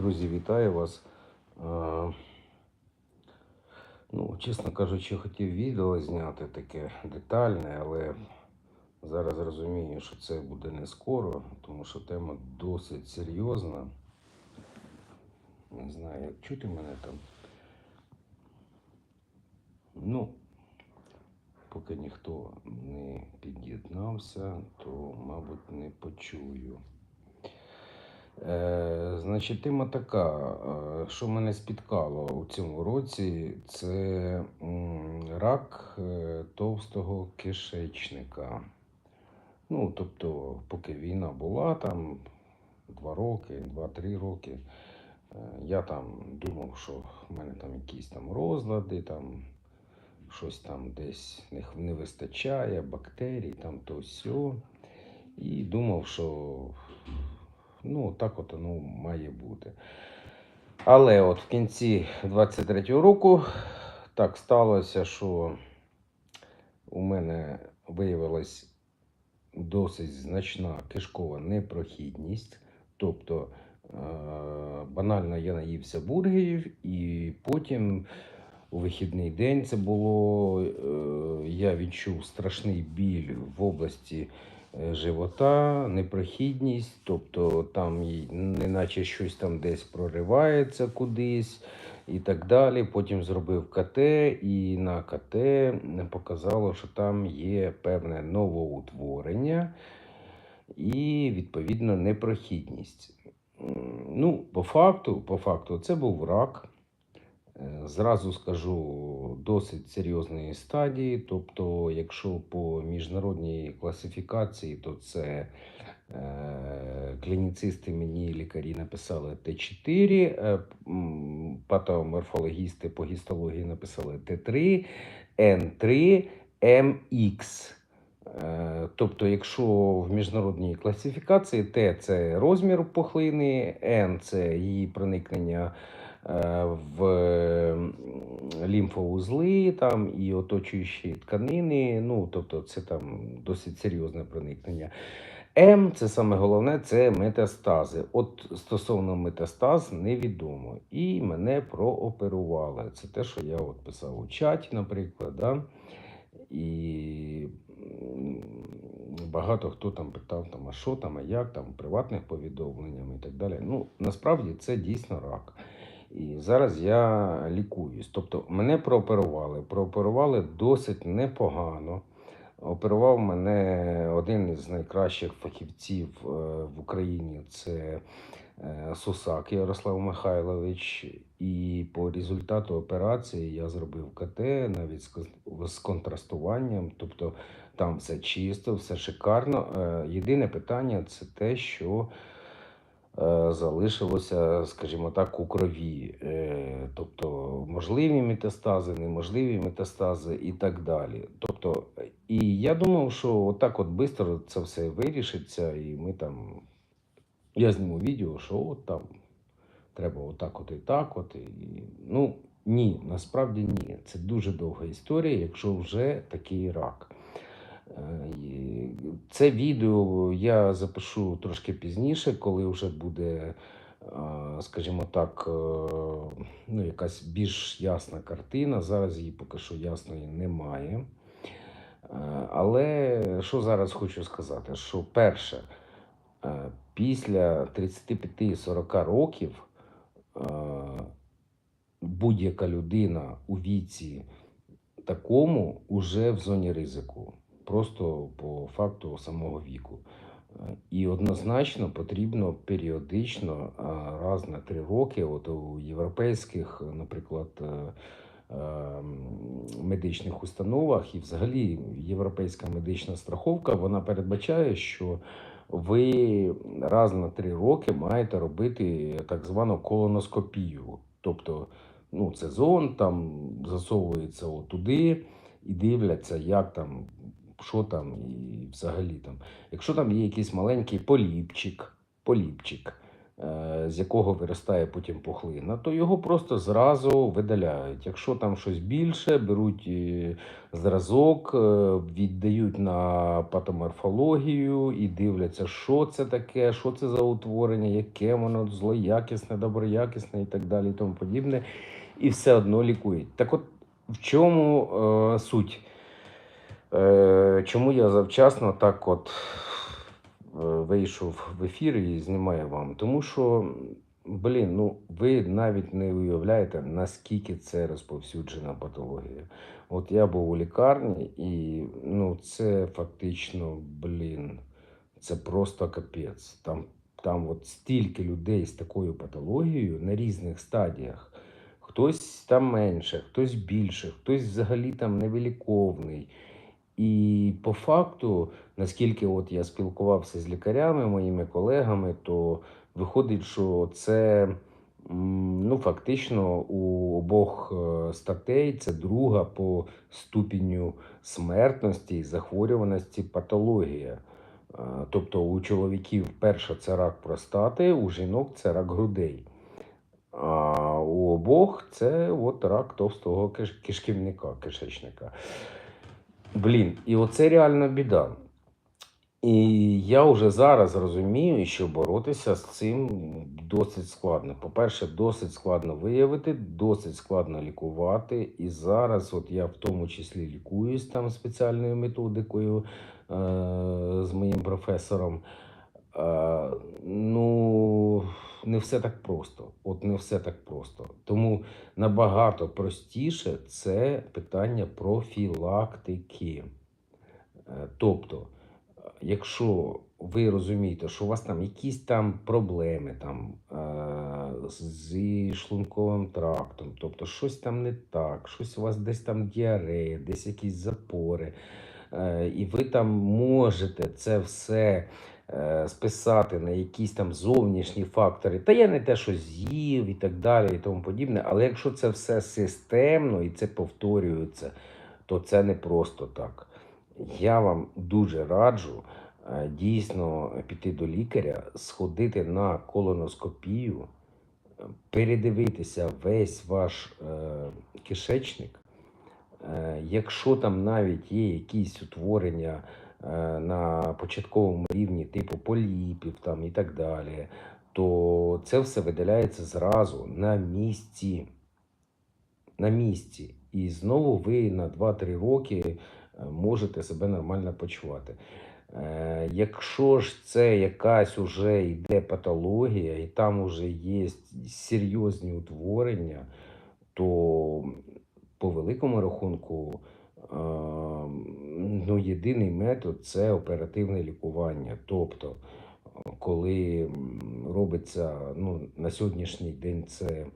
Друзі, вітаю вас. Е, Ну, чесно кажучи, хотів відео зняти таке детальне, але зараз розумію, що це буде не скоро, тому що тема досить серйозна. Не знаю, як чути мене там. Ну, поки ніхто не під'єднався, то, мабуть, не почую. Е, значить, тема така, е, що мене спіткало у цьому році, це рак е, товстого кишечника. Ну, тобто, поки війна була, там два роки, два-три роки, е, я там думав, що в мене там якісь там розлади, там щось там десь не, не вистачає, бактерій, там то сьо. І думав, що ну, так от воно має бути. Але от в кінці 23-го року так сталося, що у мене виявилась досить значна кишкова непрохідність. Тобто е, банально я наївся бургерів, і потім у вихідний день це було. е, Я відчув страшний біль в області живота, непрохідність, тобто там неначе щось там десь проривається кудись і так далі. Потім зробив КТ, і на КТ показало, що там є певне новоутворення і відповідно непрохідність. Ну, по факту, по факту, це був рак. Зразу скажу досить серйозної стадії. Тобто, якщо по міжнародній класифікації, то це е, клініцисти мені лікарі написали Т4, е, патоморфологісти по гістології написали Т3, Н3, МХ. Тобто, якщо в міжнародній класифікації Т це розмір пухлини, Н це її проникнення в лімфоузли там, і оточуючі тканини, ну, тобто це там досить серйозне проникнення. М це саме головне це метастази. От стосовно метастаз невідомо. І мене прооперували. Це те, що я от писав у чаті, наприклад. Да? І багато хто там питав, там, а що там, а як там, приватних повідомленням і так далі. Ну, насправді це дійсно рак. І зараз я лікуюсь. Тобто мене прооперували. Прооперували досить непогано. Оперував мене один із найкращих фахівців е, в Україні це е, Сусак Ярослав Михайлович. І по результату операції я зробив КТ навіть з контрастуванням. Тобто там все чисто, все шикарно. Е, Єдине питання це те, що залишилося, скажімо так, у крові. Е, Тобто можливі метастази, неможливі метастази і так далі. Тобто, і я думав, що отак от швидко це все вирішиться, і ми там. Я зніму відео, що от там треба отак от і так от. І, ну, ні, насправді ні. Це дуже довга історія, якщо вже такий рак. Е, Це відео я запишу трошки пізніше, коли вже буде, е, скажімо так, е, ну, якась більш ясна картина. Зараз її поки що ясної немає. Але що зараз хочу сказати? Що перше, після 35-40 років будь-яка людина у віці такому уже в зоні ризику, просто по факту самого віку. Е, І однозначно потрібно періодично, раз на три роки, от у європейських, наприклад, е, е, м, медичних установах і взагалі європейська медична страховка вона передбачає, що ви раз на три роки маєте робити так звану колоноскопію. Тобто, ну, це зон там засовується туди і дивляться, як там, що там і взагалі там. Якщо там є якийсь маленький поліпчик, поліпчик, е, з якого виростає потім пухлина, то його просто зразу видаляють. Якщо там щось більше, беруть е, зразок, е, віддають на патоморфологію і дивляться, що це таке, що це за утворення, яке воно злоякісне, доброякісне і так далі, і тому подібне. І все одно лікують. Так от в чому е, суть? Е, чому я завчасно так от е, вийшов в ефір і знімаю вам? Тому що, блін, ну ви навіть не уявляєте, наскільки це розповсюджена патологія. От я був у лікарні, і ну, це фактично, блін, це просто капець. Там, там от стільки людей з такою патологією на різних стадіях. Хтось там менше, хтось більше, хтось взагалі там невиліковний. І по факту, наскільки от я спілкувався з лікарями, моїми колегами, то виходить, що це ну, фактично у обох е, статей це друга по ступеню смертності і захворюваності патологія. Е, Тобто у чоловіків перша це рак простати, у жінок це рак грудей. А у обох це от рак товстого киш- кишківника, кишечника. Блін, і оце реально біда. І я вже зараз розумію, що боротися з цим досить складно. По-перше, досить складно виявити, досить складно лікувати. І зараз, от я в тому числі лікуюсь там спеціальною методикою е- з моїм професором. Е, ну, не все так просто. От не все так просто. Тому набагато простіше це питання профілактики. Е, Тобто, якщо ви розумієте, що у вас там якісь там проблеми там, е, зі шлунковим трактом, тобто щось там не так, щось у вас десь там діарея, десь якісь запори, і ви там можете це все списати на якісь там зовнішні фактори, та я не те, що з'їв і так далі, і тому подібне. Але якщо це все системно і це повторюється, то це не просто так. Я вам дуже раджу е, дійсно піти до лікаря, сходити на колоноскопію, е, передивитися весь ваш е, кишечник. Е, Якщо там навіть є якісь утворення е, на початковому рівні, типу поліпів там і так далі, то це все видаляється зразу на місці. На місці. І знову ви на 2-3 роки е, можете себе нормально почувати. Е, Якщо ж це якась уже йде патологія, і там вже є серйозні утворення, то по великому рахунку, е, ну, єдиний метод це оперативне лікування. Тобто, е, коли робиться ну, на сьогоднішній день це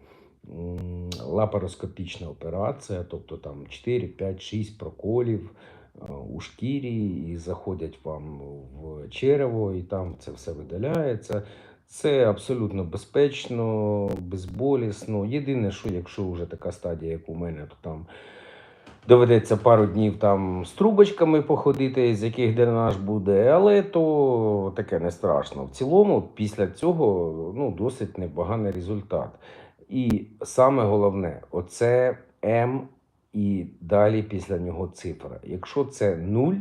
лапароскопічна операція, тобто там 4, 5, 6 проколів е, у шкірі і заходять вам в черево, і там це все видаляється. Це абсолютно безпечно, безболісно. Єдине, що якщо вже така стадія, як у мене, то там доведеться пару днів там з трубочками походити, з яких дренаж буде, але то таке не страшно. В цілому, після цього ну, досить непоганий результат. І саме головне, оце М і далі після нього цифра. Якщо це 0,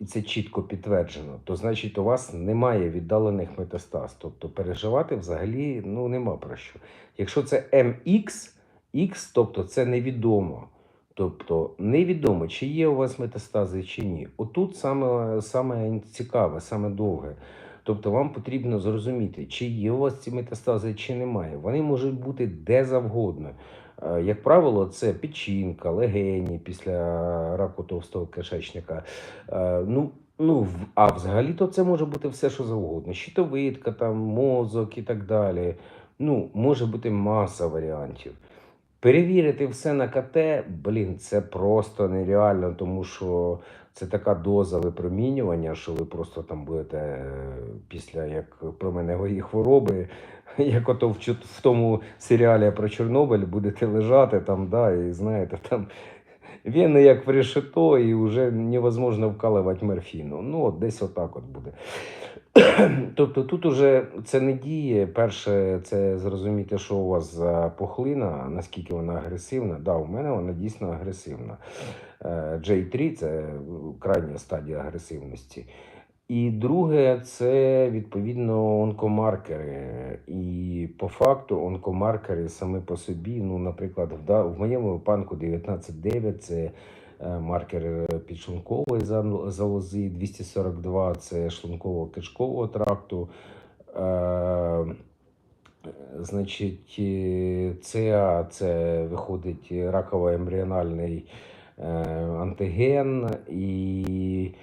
і це чітко підтверджено, то значить у вас немає віддалених метастаз. Тобто переживати взагалі ну, нема про що. Якщо це MX, X, тобто це невідомо. Тобто невідомо, чи є у вас метастази чи ні. Отут саме, саме цікаве, саме довге. Тобто вам потрібно зрозуміти, чи є у вас ці метастази, чи немає. Вони можуть бути де завгодно. Е, Як правило, це печінка, легені після раку товстого кишечника. Е, Ну, ну, а взагалі-то це може бути все, що завгодно. Щитовидка, там, мозок і так далі. Ну, може бути маса варіантів. Перевірити все на КТ, блін, це просто нереально, тому що це така доза випромінювання, що ви просто там будете е, після як променевої хвороби, як ото в, в тому серіалі про Чорнобиль будете лежати там, да, і знаєте, там вени як в решето, і вже невозможно вкалувати морфіну. Ну, от десь отак от буде. Тобто тут уже це не діє. Перше, це зрозуміти, що у вас за пухлина, наскільки вона агресивна. Да, у мене вона дійсно агресивна. Е, J3 це крайня стадія агресивності. І друге, це відповідно онкомаркери. І по факту онкомаркери саме по собі, ну, наприклад, в, моєму випадку 19.9 це е, маркер підшлункової залози, 242 це шлунково-кишкового тракту. Е, Значить, е, ЦА це виходить раково-ембріональний е, антиген, і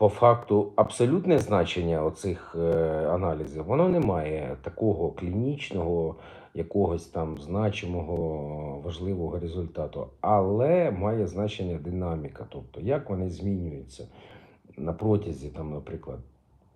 по факту абсолютне значення оцих е, аналізів воно не має такого клінічного, якогось там значимого важливого результату, але має значення динаміка, тобто як вони змінюються на протязі, там, наприклад,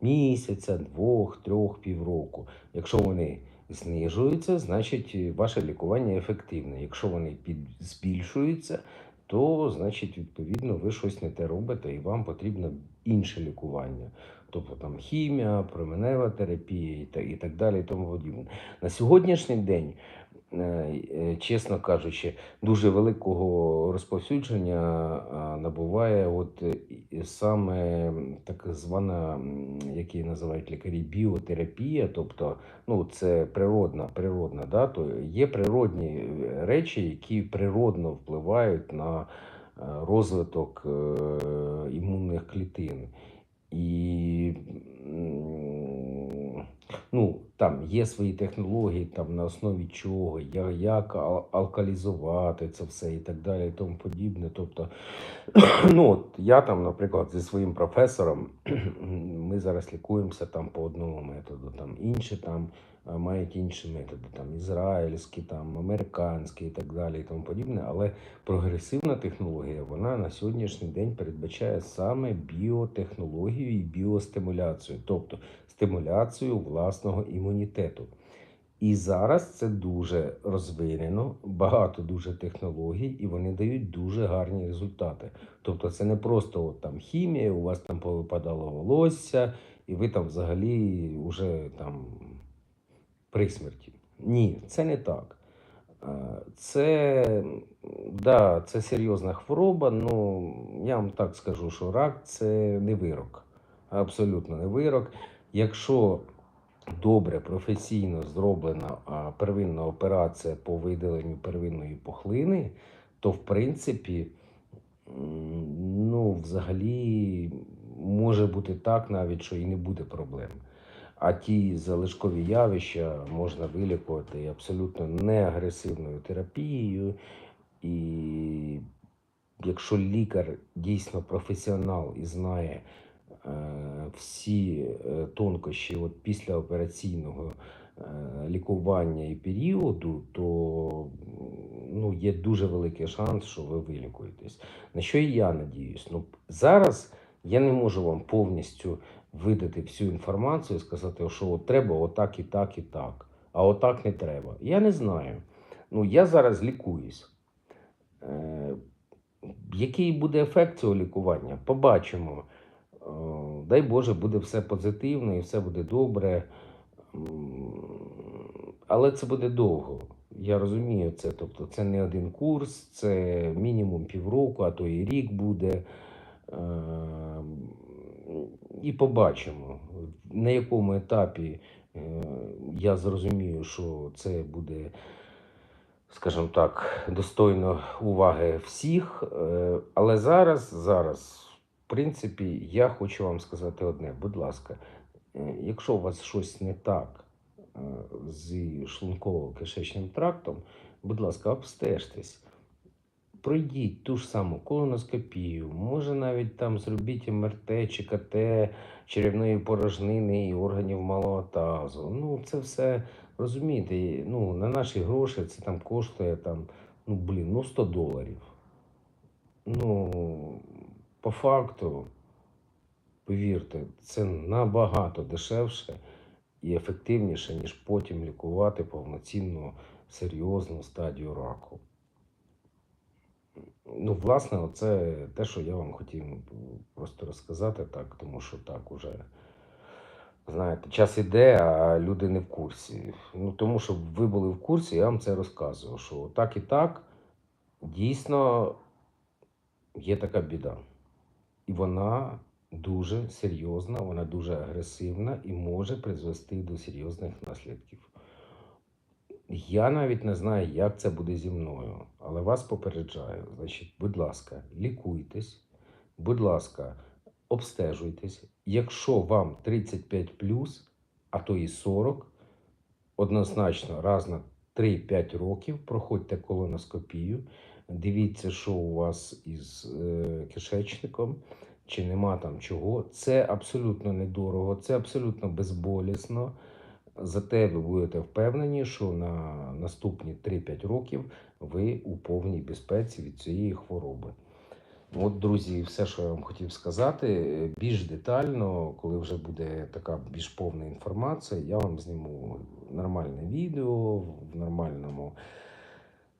місяця, двох, трьох, півроку. Якщо вони знижуються, значить ваше лікування ефективне. Якщо вони під... збільшуються, то значить, відповідно, ви щось не те робите і вам потрібно інше лікування. Тобто там хімія, променева терапія і так, і так далі. І тому подібне. На сьогоднішній день, чесно кажучи, дуже великого розповсюдження набуває от е, саме так звана, як її називають лікарі, біотерапія, тобто ну, це природна, природна, да? то є природні е, речі, які природно впливають на е, розвиток е, імунних клітин. І ну, там є свої технології, там на основі чого, як ал- алкалізувати це все і так далі, і тому подібне. Тобто, ну, от я там, наприклад, зі своїм професором, ми зараз лікуємося там по одному методу, там інші там мають інші методи, там ізраїльські, там американські і так далі, і тому подібне. Але прогресивна технологія, вона на сьогоднішній день передбачає саме біотехнологію і біостимуляцію, тобто стимуляцію власного імунітету. І зараз це дуже розвинено, багато дуже технологій, і вони дають дуже гарні результати. Тобто, це не просто от там хімія, у вас там повипадало волосся, і ви там взагалі вже там при смерті. Ні, це не так. Це, да, це серйозна хвороба. Ну я вам так скажу, що рак це не вирок. Абсолютно не вирок. Якщо добре, професійно зроблена первинна операція по видаленню первинної пухлини, то в принципі, ну, взагалі може бути так навіть, що і не буде проблем. А ті залишкові явища можна вилікувати абсолютно неагресивною терапією. І якщо лікар дійсно професіонал і знає всі е, тонкощі от післяопераційного е, лікування і періоду, то ну, є дуже великий шанс, що ви вилікуєтесь. На що і я надіюсь. Ну, зараз я не можу вам повністю видати всю інформацію і сказати, що от треба отак і так і так, а отак не треба. Я не знаю. Ну, я зараз лікуюсь. Е, який буде ефект цього лікування? Побачимо. Е, Дай Боже, буде все позитивно і все буде добре. Але це буде довго. Я розумію це. Тобто, це не один курс, це мінімум півроку, а то і рік буде. Е, І побачимо, на якому етапі е, я зрозумію, що це буде скажімо так, достойно уваги всіх. Але зараз, зараз, в принципі, я хочу вам сказати одне: будь ласка, е, якщо у вас щось не так е, з шлунково-кишечним трактом, будь ласка, обстежтесь. Пройдіть ту ж саму колоноскопію, може навіть там зробіть МРТ чи КТ черевної порожнини і органів малого тазу. Ну, це все розумієте, ну, на наші гроші це там коштує там, ну блін, ну 100 доларів. Ну, по факту, повірте, це набагато дешевше і ефективніше, ніж потім лікувати повноцінну серйозну стадію раку. Ну, власне, це те, що я вам хотів просто розказати так, тому що так уже знаєте, час іде, а люди не в курсі. Ну, тому що ви були в курсі, я вам це розказував, що так і так дійсно є така біда. І вона дуже серйозна, вона дуже агресивна і може призвести до серйозних наслідків. Я навіть не знаю, як це буде зі мною, але вас попереджаю. Значить, будь ласка, лікуйтесь, будь ласка, обстежуйтесь. Якщо вам 35 а то і 40, однозначно раз на 3-5 років проходьте колоноскопію, дивіться, що у вас із е, кишечником, чи нема там чого. Це абсолютно недорого, це абсолютно безболісно. Зате ви будете впевнені, що на наступні 3-5 років ви у повній безпеці від цієї хвороби. От, друзі, все, що я вам хотів сказати. Більш детально, коли вже буде така більш повна інформація, я вам зніму нормальне відео в нормальному,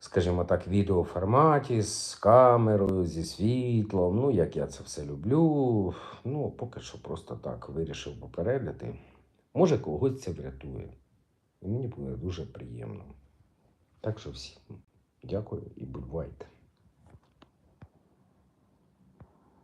скажімо так, відеоформаті з камерою, зі світлом. Ну, як я це все люблю. Ну, поки що просто так вирішив попередити. Може, когось це врятує. І мені буде дуже приємно. Так що всім дякую і бувайте.